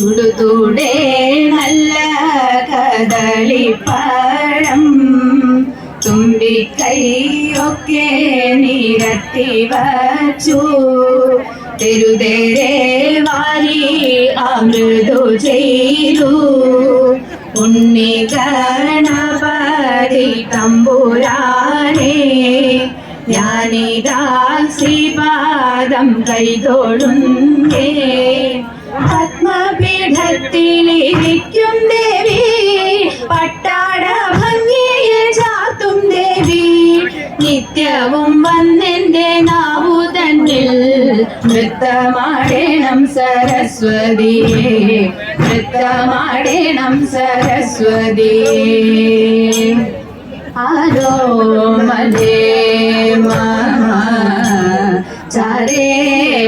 തുടുതൂടെ നല്ല കദളിപ്പഴം. തുമ്പിക്കൈയൊക്കെ നിരത്തി വച്ചു. തെരുതേരെ വാരി അമൃതു ചെയ്തു. ഉണ്ണി ഗണപതി തമ്പുരാനേ ഞാനിതാ ശ്രീപാദം കൈതൊഴുന്നേ. പത്മപീഠത്തിലിരിക്കും ദേവി. പട്ടാട ഭംഗിയിൽ ചാത്തും ദേവി. നിത്യവും വന്നെന്റെ നാവു തന്നിൽ നൃത്തമാടേണം സരസ്വതിയെ നൃത്തമാടേണം സരസ്വതിയെ ആരോ മലേ മമ ചരേ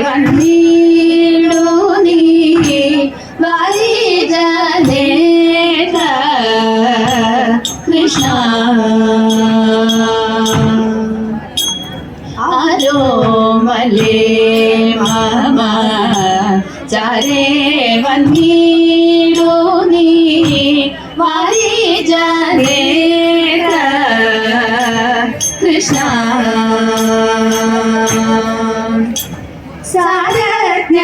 വന്നീടു വൈജനേത കൃഷ്ണ ആരോ മലേ മമ ചരേ വന്നീടു നീ വൈജനേത കൃഷ്ണ. സാരജ്ഞ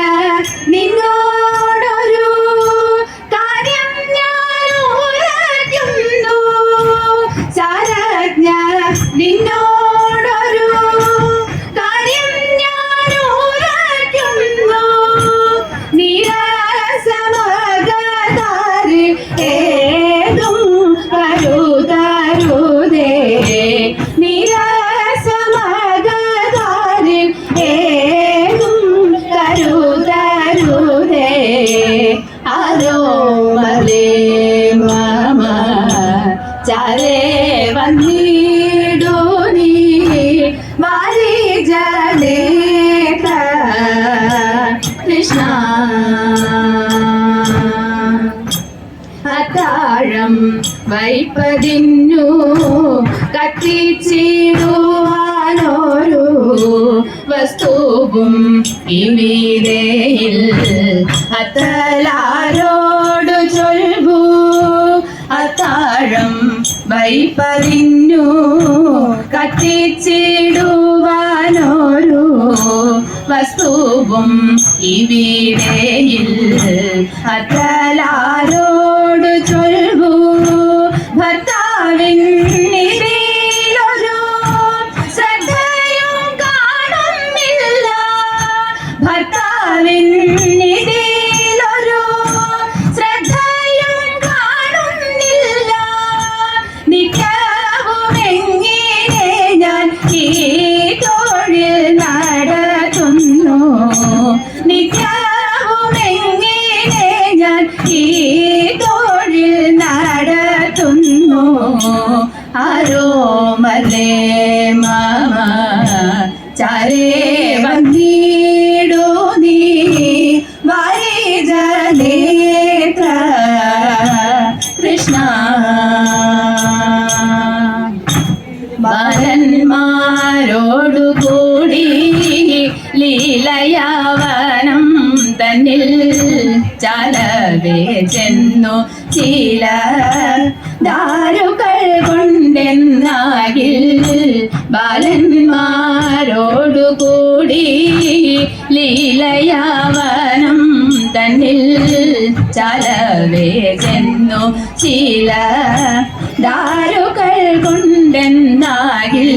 വൈപ്പതിന്നു കത്തിച്ചിടുവാനോരു വസ്തുവും ഇവിടെയിൽ അത്തലാരോടു ചൊൽവു അത്താഴം വൈപ്പതിന്നു കത്തിച്ചിടുവാനോരു വസ്തുവും ഇവിടെയിൽ അത്തലാരോട് നടത്തുന്നു ആരോ മലേ മമ ചരേ നീ? കൃഷ്ണ. ലീലയാവനം തന്നിൽ. ചലവേ ചെന്നു ചില ദാരുകൾ കൊണ്ടെന്നാകിൽ ബാലന്മാരോടുകൂടി ലീലയാവനം തന്നിൽ. ചലവേ ചെന്നു ചില ദാരുകൾ കൊണ്ടെന്നാകിൽ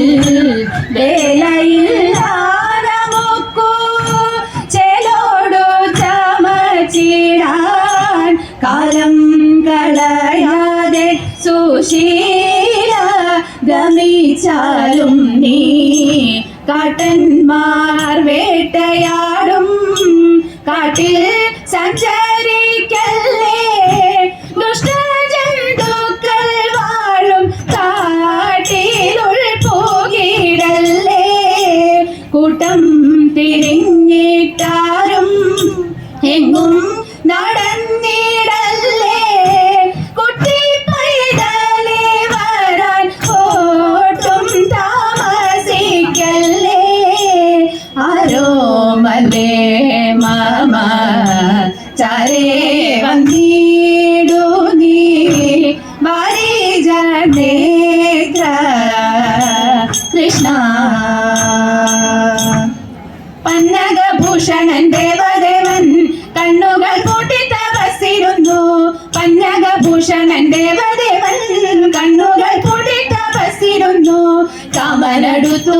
ഗമിച്ചാലും നീ. കാട്ടന്മാർ വേട്ടയാടും. കാട്ടിൽ സഞ്ചരിക്കല്ലേ കാമനടുത്തു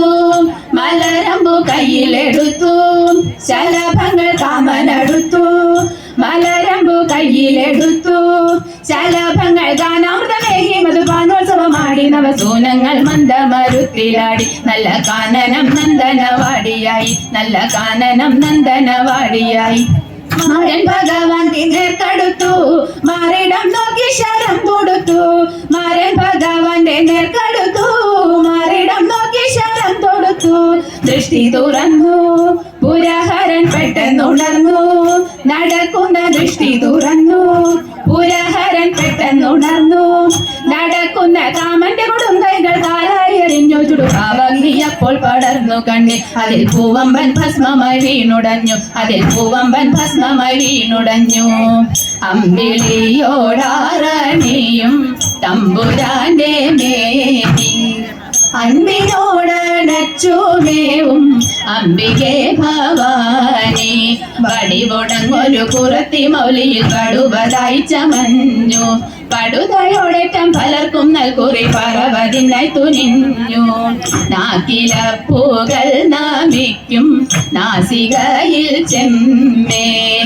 മലരമ്പു കയ്യിലെടുത്തു ശലഭങ്ങൾ കാമനടുത്തു മലരമ്പു കയ്യിലെടുത്തു ശലഭങ്ങൾ ഗാനാമൃതമേകി മധുപാനോത്സവമാടി നവസൂനങ്ങൾ മന്ദമരുത്തിലാടി നല്ല കാനനം നന്ദനവാടിയായി നല്ല കാനനം നന്ദനവാടിയായി. മാരൻ ഭഗവാൻ നേർക്കടുത്തു മാറിടം നോക്കി ശരം തൊടുത്തു. മാരൻ ഭഗവാന്റെ നേർക്കടുത്തു മാറിടം നോക്കി ശരം തൊടുത്തു. ദൃഷ്ടി തുറന്നു. പുരഹരൻ പെട്ടെന്നുണർന്നു നടക്കുന്ന ദൃഷ്ടി തുറന്നു. പുരഹരൻ പെട്ടെന്നുണർന്നു നടക്കുന്ന കാമന്റെ കൊടുങ്കൈകൾ എറിഞ്ഞു ചുടുകാവങ്ങിയപ്പോൾ പടർന്നു കണ്ണിൽ. അതിൽ പൂവമ്പൻ ഭസ്മമായി വീണുടഞ്ഞു. അതിൽ പൂവമ്പൻ ഭസ്മമായി വീണുടഞ്ഞു. അമ്പിളിയോടാറണിയും തമ്പുരാന്റെ മേനി. അൻപിനോടണച്ചുമേവും അംബികെ ഭവാനി. വടിവുടങ്ങൊരു കുറത്തി മൗലിയിൽ കടുവതായി ചമഞ്ഞു. പടുതയോടേറ്റം പലർക്കും നൽകുറി പറവതിനായി തുനിഞ്ഞു. നാക്കില പൂകൾ നാമിക്കും നാസികയിൽ ചെമ്മേ.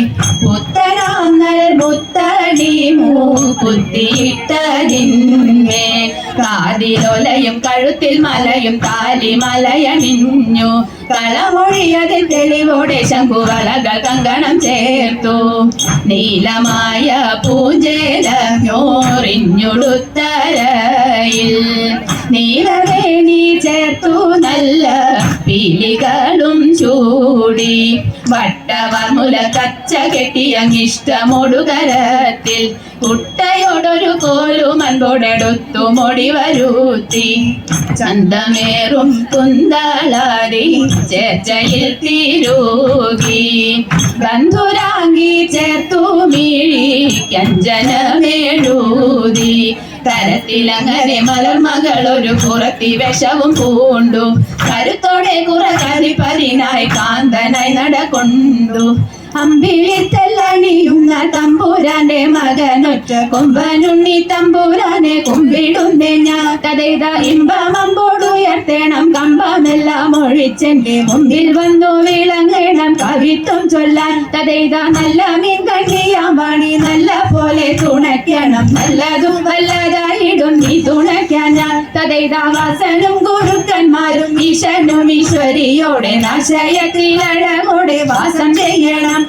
ഉത്തരാങ്ങൽ മുത്തടി മൂക്കുത്തിയിട്ടതിന്മേ. കാതിലൊലയും കഴുത്തിൽ മലയും താലി മലയണിഞ്ഞു. കളമൊഴിയതിൽ തെളിവോടെ ശംഖുവളകൾ കങ്കണം ചേർത്തു. നീലമായ പൂജലഞ്ഞോറിഞ്ഞുടുത്തരയിൽ നീ ചേർത്തു നല്ല പീലികളും ചൂടി. വട്ടവർമുല കച്ച കെട്ടിയങ്ങിഷ്ടമൊടുകരത്തിൽ. കുട്ടയോടൊരു കോലും അൻപോടെടുത്തു മൊടി വരൂത്തി. ചന്തമേറും കുന്തളാടി ചേച്ചയിൽ തിരൂകി. ബന്ധുരാങ്കി ചേർത്തു മിഴി കഞ്ചനമേഴൂതി തരത്തിലങ്ങനെ മലർമകൾ ഒരു പുറത്തി വിഷവും പൂണ്ടു. കരുത്തോടെ കുറകരി പരിനായി കാന്തനായി നടകൊണ്ടു. അമ്പിളിത്തല്ലണിയുന്ന തമ്പൂരാനെ മകനൊറ്റ കൊമ്പനുണ്ണി തമ്പൂരാനെ കുമ്പിടുന്നേ ഞാൻ കഥയിത ഇമ്പമമ്പോടുയർത്തേണം കമ്പമെല്ലാം ഒഴിച്ചെന്റെ മുമ്പിൽ വന്നു വിളങ്ങണം കവിത്വം ചൊല്ലാൻ. കഥയിത നല്ല മീൻ കണ്ണിയാ വാണി നല്ല പോലെ തുണയ്ക്കണം. നല്ലതും വല്ലതായിടും നീ തുണയ്ക്കാൻ ഞാൻ. കഥയിത വാസനും ഗുരുക്കന്മാരും ഈശനും ഈശ്വരിയോടെ നാശയത്തിലഴകോടെ വാസം ചെയ്യണം.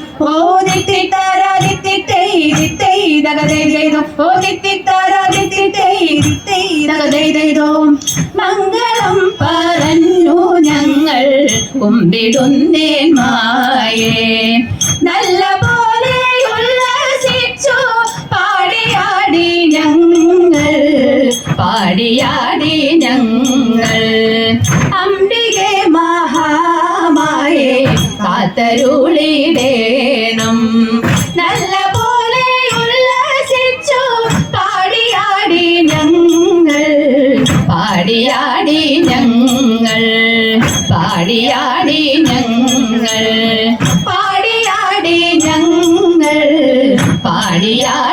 മംഗളം പറഞ്ഞു ഞങ്ങൾ കുമ്പിടുന്നേൻ മായേ. നല്ല പാടിയാടി ഞങ്ങൾ പാടിയാടി ഞങ്ങൾ പാടിയാടി ഞങ്ങൾ പാടിയാടി